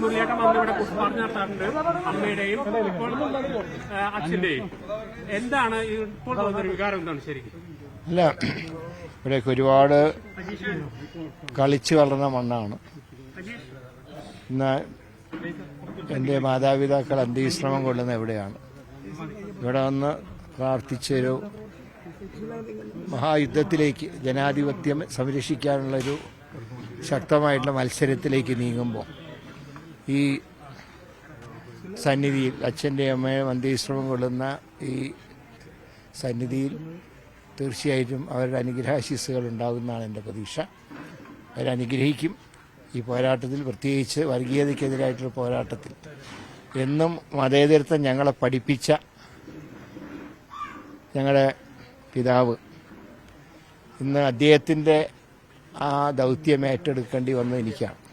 മുരളിയേട്ടൻ വന്ന് ഇവിടെ പുഷ്പാർച്ച നടത്താറുണ്ട്. അമ്മയുടെയും ഇപ്പോൾ അച്ഛന്റെയും. എന്താണ് ഇപ്പോൾ തോന്നുന്ന വികാരം എന്താണ് ശരിക്കും? അല്ല ഇവിടെയൊക്കെ ഒരുപാട് കളിച്ചു വളർന്ന മണ്ണാണ്. ഇന്ന് എന്റെ മാതാപിതാക്കൾ അന്ത്യവിശ്രമം കൊള്ളുന്ന എവിടെയാണ് ഇവിടെ വന്ന് പ്രാർത്ഥിച്ചൊരു മഹായുദ്ധത്തിലേക്ക് ജനാധിപത്യം സംരക്ഷിക്കാനുള്ളൊരു ശക്തമായിട്ടുള്ള മത്സരത്തിലേക്ക് നീങ്ങുമ്പോൾ ഈ സന്നിധിയിൽ അച്ഛന്റെ അമ്മയെ മന്ത്രിശ്രമം കൊള്ളുന്ന ഈ സന്നിധിയിൽ തീർച്ചയായിട്ടും അവരുടെ അനുഗ്രഹാശിസ്സുകൾ ഉണ്ടാകുമെന്നാണ് എന്റെ പ്രതീക്ഷ. അവരനുഗ്രഹിക്കും ഈ പോരാട്ടത്തിൽ പ്രത്യേകിച്ച് വർഗീയതയ്ക്കെതിരായിട്ടുള്ള പോരാട്ടത്തിൽ. എന്നും മതേതരത്വം ഞങ്ങളെ പഠിപ്പിച്ച ഞങ്ങളുടെ പിതാവ്. ഇന്ന് അദ്ദേഹത്തിന്റെ ആ ദൗത്യം ഏറ്റെടുക്കേണ്ടി വന്നത് എനിക്കാണ്.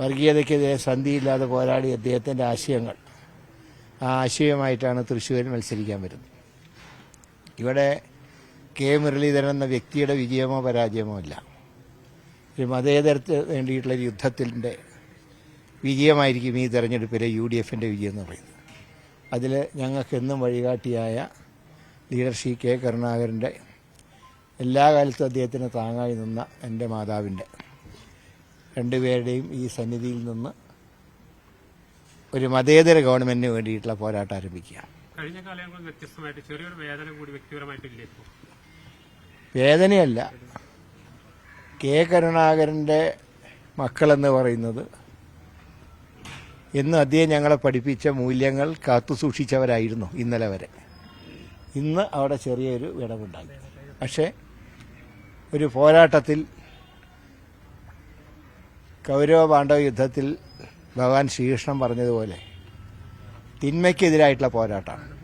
വർഗീയതയ്ക്കെതിരെ സന്ധിയില്ലാതെ പോരാടി അദ്ദേഹത്തിന്റെ ആശയങ്ങൾ. ആ ആശയമായിട്ടാണ് തൃശ്ശൂരിൽ മത്സരിക്കാൻ വരുന്നത്. ഇവിടെ കെ മുരളീധരൻ എന്ന വ്യക്തിയുടെ വിജയമോ പരാജയമോ അല്ല ഒരു മതേതരത്തിന് വേണ്ടിയിട്ടുള്ള യുദ്ധത്തിന്റെ വിജയമായിരിക്കും ഈ തെരഞ്ഞെടുപ്പിലെ യു ഡി എഫിന്റെ വിജയം എന്ന് പറയുന്നത്. അതിൽ ഞങ്ങൾക്ക് എന്നും വഴികാട്ടിയായ ലീഡർ ശ്രീ കെ കരുണാകരന്റെ എല്ലാ കാലത്തും അദ്ദേഹത്തിന് താങ്ങായി നിന്ന എന്റെ മാതാവിന്റെ രണ്ടുപേരുടെയും ഈ സന്നിധിയിൽ നിന്ന് ഒരു മതേതര ഗവൺമെന്റിന് വേണ്ടിയിട്ടുള്ള പോരാട്ടം ആരംഭിക്കുക. കഴിഞ്ഞ കാലങ്ങളിൽ വ്യത്യസ്തമായിട്ട് ചെറിയൊരു വേദന കൂടി വ്യക്തിപരമായിട്ടില്ലേ വേദനയല്ല. കെ കരുണാകരന്റെ മക്കളെന്ന് പറയുന്നത് എന്ന് അദ്ദേഹം ഞങ്ങളെ പഠിപ്പിച്ച മൂല്യങ്ങൾ കാത്തുസൂക്ഷിച്ചവരായിരുന്നു ഇന്നലെ വരെ. ഇന്ന് അവിടെ ചെറിയൊരു വിടവുണ്ടായി പക്ഷേ ഒരു പോരാട്ടത്തിൽ കൗരവ പാണ്ഡവ യുദ്ധത്തിൽ ഭഗവാൻ ശ്രീകൃഷ്ണൻ പറഞ്ഞതുപോലെ തിന്മയ്ക്കെതിരായിട്ടുള്ള പോരാട്ടമാണ്.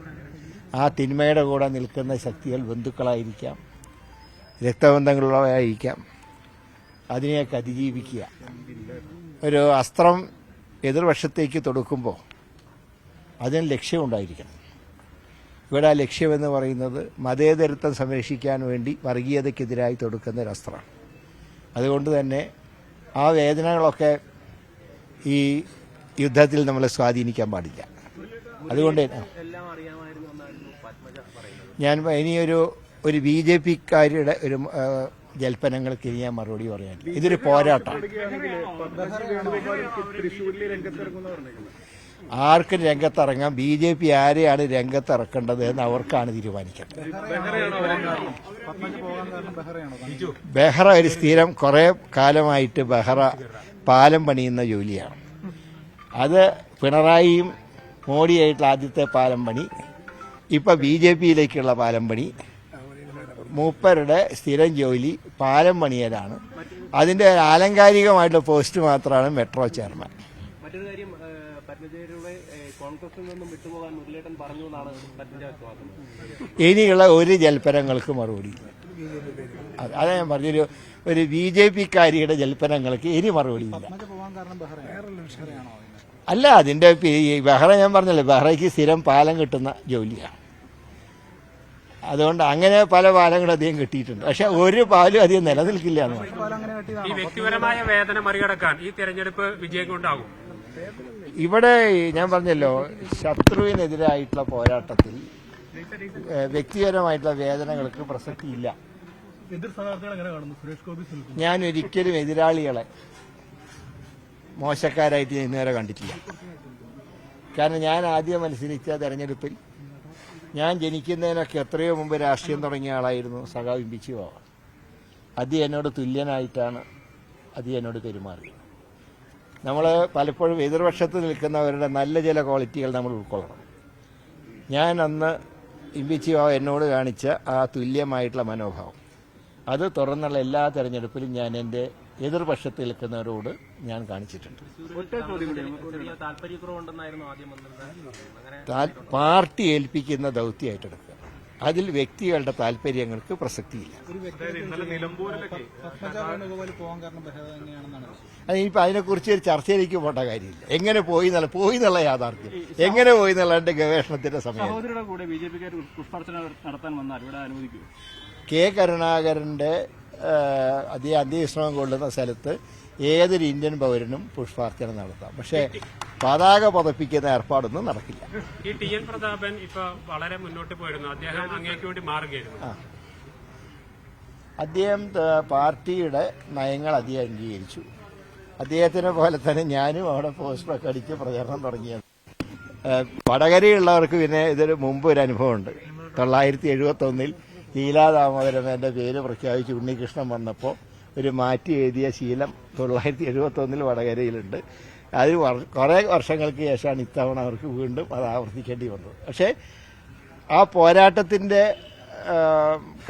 ആ തിന്മയുടെ കൂടെ നിൽക്കുന്ന ശക്തികൾ ബന്ധുക്കളായിരിക്കാം രക്തബന്ധങ്ങളുള്ളവരായിരിക്കാം. അതിനെയൊക്കെ അതിജീവിക്കുക. ഒരു അസ്ത്രം എതിർവശത്തേക്ക് തൊടുക്കുമ്പോൾ അതിന് ലക്ഷ്യമുണ്ടായിരിക്കണം. ഇവിടെ ആ ലക്ഷ്യമെന്ന് പറയുന്നത് മതേതരത്വം സംരക്ഷിക്കാൻ വേണ്ടി വർഗീയതയ്ക്കെതിരായി തൊടുക്കുന്ന ഒരു അസ്ത്രമാണ് അതുകൊണ്ട് തന്നെ ആ വേദനകളൊക്കെ ഈ യുദ്ധത്തിൽ നമ്മളെ സ്വാധീനിക്കാൻ പാടില്ല. അതുകൊണ്ട് ഞാൻ ഇനിയൊരു ഒരു ബി ജെ പിക്കാരുടെ ഒരു ജൽപ്പനങ്ങൾക്ക് ഇനി ഞാൻ മറുപടി പറയാൻ ഇതൊരു പോരാട്ടം. ആർക്കും രംഗത്തിറങ്ങാം ബി ജെ പി ആരെയാണ് രംഗത്തിറക്കേണ്ടത് എന്ന് അവർക്കാണ് തീരുമാനിക്കേണ്ടത്. ബെഹ്റ ഒരു സ്ഥിരം കുറെ കാലമായിട്ട് ബെഹ്റ പാലം പണിയുന്ന ജോലിയാണ്. അത് പിണറായിയും മോഡിയായിട്ടുള്ള ആദ്യത്തെ പാലം പണി ഇപ്പൊ ബി ജെ പിയിലേക്കുള്ള പാലം പണി. മൂപ്പരുടെ സ്ഥിരം ജോലി പാലം പണിയലാണ്. അതിന്റെ ആലങ്കാരികമായിട്ടുള്ള പോസ്റ്റ് മാത്രമാണ് മെട്രോ ചെയർമാൻ. ഏഹ്, കോൺഗ്രസിൽ നിന്നും വിട്ടുപോകാൻ മുരളീധരൻ പറഞ്ഞു എന്നാണ് പത്മജ വ്യക്തമാക്കുന്നത്. ഇനിയുള്ള ഒരു ജൽപ്പനങ്ങൾക്ക് മറുപടി. അത് ഞാൻ പറഞ്ഞൊരു ഒരു ബി ജെ പിക്കാരിയുടെ ജൽപ്പനങ്ങൾക്ക് ഇനി മറുപടിയില്ല അല്ല അതിന്റെ പി- ബഹ്റ ഞാൻ പറഞ്ഞല്ലോ ബഹ്റയ്ക്ക് സ്ഥിരം പാലം കിട്ടുന്ന ജോലിയാണ്. അതുകൊണ്ട് അങ്ങനെ പല പാലങ്ങളും അധികം കിട്ടിയിട്ടുണ്ട്. പക്ഷെ ഒരു പാലും അധികം നിലനിൽക്കില്ല ഈ വ്യക്തിപരമായ വേദന മറികടക്കാൻ ഈ തെരഞ്ഞെടുപ്പ് വിജയം കൊണ്ടാകും ഇവിടെ ഞാൻ പറഞ്ഞല്ലോ ശത്രുവിനെതിരായിട്ടുള്ള പോരാട്ടത്തിൽ വ്യക്തിപരമായിട്ടുള്ള വേദനകൾക്ക് പ്രസക്തിയില്ല. ഞാൻ ഒരിക്കലും എതിരാളികളെ മോശക്കാരായിട്ട് ഞാൻ ഇന്നുവരെ കണ്ടിട്ടില്ല. കാരണം ഞാൻ ആദ്യം മത്സരിച്ച തെരഞ്ഞെടുപ്പിൽ ഞാൻ ജനിക്കുന്നതിനൊക്കെ എത്രയോ മുമ്പ് രാഷ്ട്രീയം തുടങ്ങിയ ആളായിരുന്നു സഖാവ് പോവാ അത് എന്നോട് തുല്യനായിട്ടാണ് അത് എന്നോട് പെരുമാറിയത്. നമ്മൾ പലപ്പോഴും എതിർപക്ഷത്ത് നിൽക്കുന്നവരുടെ നല്ല ചില ക്വാളിറ്റികൾ നമ്മൾ ഉൾക്കൊള്ളണം. ഞാൻ അന്ന് ഇമ്പിച്ചി ബാബ എന്നോട് കാണിച്ച ആ തുല്യമായിട്ടുള്ള മനോഭാവം. അത് തുറന്നുള്ള എല്ലാ തെരഞ്ഞെടുപ്പിലും ഞാൻ എന്റെ എതിർപക്ഷത്ത് നിൽക്കുന്നവരോട് ഞാൻ കാണിച്ചിട്ടുണ്ട്. പാർട്ടി ഏൽപ്പിക്കുന്ന ദൗത്യം ഏറ്റെടുക്കുക. അതിൽ വ്യക്തികളുടെ താല്പര്യങ്ങൾക്ക് പ്രസക്തിയില്ല. ഇനിയിപ്പോൾ അതിനെക്കുറിച്ച് ഒരു ചർച്ചയിലേക്ക് പോട്ട കാര്യമില്ല. എങ്ങനെ പോയി എന്നുള്ള പോയി എന്നുള്ള യാഥാർത്ഥ്യം. എങ്ങനെ പോയി എന്നുള്ള എന്റെ ഗവേഷണത്തിന്റെ സമയം. സഹോദരിയുടെ കൂടെ ബി ജെ പിക്കാർ പുഷ്പാർച്ചന നടത്താൻ വന്നാൽ ഇവിടെ അനുവദിക്കൂ. കെ കരുണാകരന്റെ അതേ അന്ത്യവിശ്രമം കൊള്ളുന്ന സ്ഥലത്ത് ഏതൊരു ഇന്ത്യൻ പൗരനും പുഷ്പാർച്ചന നടത്താം. പക്ഷേ പതാക പതപ്പിക്കുന്ന ഏർപ്പാടൊന്നും നടക്കില്ല. ഈ ടി എൻ പ്രതാപൻ ഇപ്പൊ വളരെ മുന്നോട്ട് പോയിരുന്നു. അദ്ദേഹം അങ്ങേക്ക് വേണ്ടി മാറുകയായിരുന്നു. അദ്ദേഹം പാർട്ടിയുടെ നയങ്ങൾ അധികം അംഗീകരിച്ചു. അദ്ദേഹത്തിനെ പോലെ തന്നെ ഞാനും അവിടെ പോസ്റ്ററൊക്കെ അടിച്ച് പ്രചരണം തുടങ്ങിയത്. വടകരയുള്ളവർക്ക് പിന്നെ ഇതിന് മുമ്പ് ഒരു അനുഭവമുണ്ട്. തൊള്ളായിരത്തി എഴുപത്തി ഒന്നിൽ ലീലാ ദാമോദരമേന്റെ പേര് പ്രഖ്യാപിച്ച് ഉണ്ണികൃഷ്ണൻ വന്നപ്പോൾ ഒരു മാറ്റി എഴുതിയ ശീലം തൊള്ളായിരത്തി എഴുപത്തി ഒന്നിൽ വടകരയിലുണ്ട്. അത് കുറേ വർഷങ്ങൾക്ക് ശേഷമാണ് ഇത്തവണ അവർക്ക് വീണ്ടും അത് ആവർത്തിക്കേണ്ടി വന്നത്. പക്ഷേ ആ പോരാട്ടത്തിന്റെ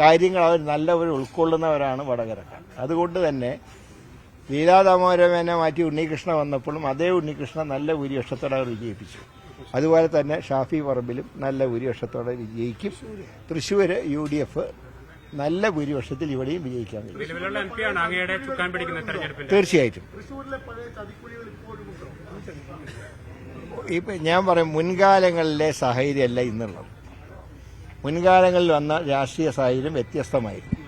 കാര്യങ്ങൾ അവർ നല്ലവർ ഉൾക്കൊള്ളുന്നവരാണ് വടകരക്കാർ. അതുകൊണ്ട് തന്നെ ലീലാദാമോരമേനെ മാറ്റി ഉണ്ണികൃഷ്ണ വന്നപ്പോഴും അതേ ഉണ്ണികൃഷ്ണൻ നല്ല ഭൂരിപക്ഷത്തോടെ അവർ വിജയിപ്പിച്ചു. അതുപോലെ തന്നെ ഷാഫി പറമ്പിലും നല്ല ഭൂരിപക്ഷത്തോടെ വിജയിക്കും. തൃശ്ശൂർ യു ഡി എഫ് നല്ല ഭൂരിപക്ഷത്തിൽ ഇവിടെയും വിജയിക്കാൻ കഴിയും. തീർച്ചയായിട്ടും. ഇപ്പൊ ഞാൻ പറയും മുൻകാലങ്ങളിലെ സാഹചര്യമല്ല ഇന്നുള്ളത്. മുൻകാലങ്ങളിൽ വന്ന രാഷ്ട്രീയ സാഹചര്യം വ്യത്യസ്തമായിരുന്നു.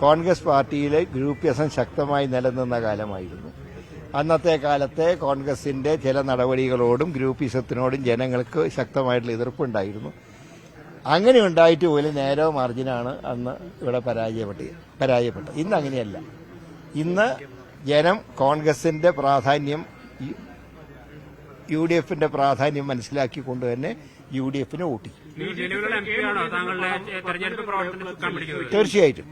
കോൺഗ്രസ് പാർട്ടിയിലെ ഗ്രൂപ്പ് ഗ്രൂപ്പ്യസം ശക്തമായി നിലനിന്ന കാലമായിരുന്നു. അന്നത്തെ കാലത്തെ കോൺഗ്രസിന്റെ ചില നടപടികളോടും ഗ്രൂപ്പിസത്തിനോടും ജനങ്ങൾക്ക് ശക്തമായിട്ടുള്ള എതിർപ്പുണ്ടായിരുന്നു. അങ്ങനെ ഉണ്ടായിട്ട് പോലും നേരോ മാർജിനാണ് അന്ന് ഇവിടെ പരാജയപ്പെട്ടത് പരാജയപ്പെട്ടത്. ഇന്ന് അങ്ങനെയല്ല. ഇന്ന് ജനം കോൺഗ്രസിന്റെ പ്രാധാന്യം യു- ഡി എഫിന്റെ പ്രാധാന്യം മനസ്സിലാക്കിക്കൊണ്ട് തന്നെ യു ഡി എഫിന് വോട്ട് ചെയ്യും തീർച്ചയായിട്ടും.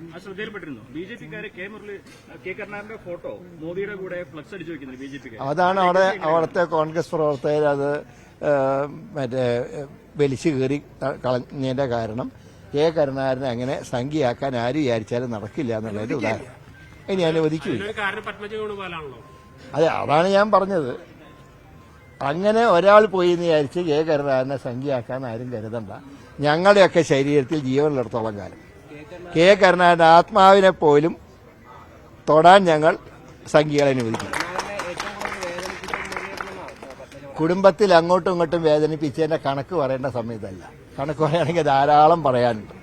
അതാണ് അവിടെ അവിടുത്തെ കോൺഗ്രസ് പ്രവർത്തകർ അത് മറ്റേ വലിച്ചു കയറി കളഞ്ഞതിന്റെ കാരണം കെ കരുണാകരനെ അങ്ങനെ സംഖ്യയാക്കാൻ ആര് വിചാരിച്ചാലും നടക്കില്ല എന്നുള്ളതിന്റെ ഉദാഹരണം. ഇനി അനുവദിക്കില്ല. ഇതിനൊരു കാരണം പത്മജ വേണുപോലാണല്ലോ അതെ അതാണ് ഞാൻ പറഞ്ഞത്. അങ്ങനെ ഒരാൾ പോയി എന്ന് വിചാരിച്ച് കെ കരുണാകരനെ സംഖ്യയാക്കാൻ ആരും കരുതണ്ട. ഞങ്ങളുടെയൊക്കെ ശരീരത്തിൽ ജീവനുള്ളിടത്തോളം കാലം. കെ കരുണാകരന്റെ ആത്മാവിനെ പോലും തൊടാൻ ഞങ്ങൾ സംഖ്യകൾ അനുവദിക്കും. കുടുംബത്തിൽ അങ്ങോട്ടും ഇങ്ങോട്ടും വേദനിപ്പിച്ചതിന്റെ കണക്ക് പറയേണ്ട സമയത്തല്ല. കണക്ക് പറയുകയാണെങ്കിൽ ധാരാളം പറയാനുണ്ട്.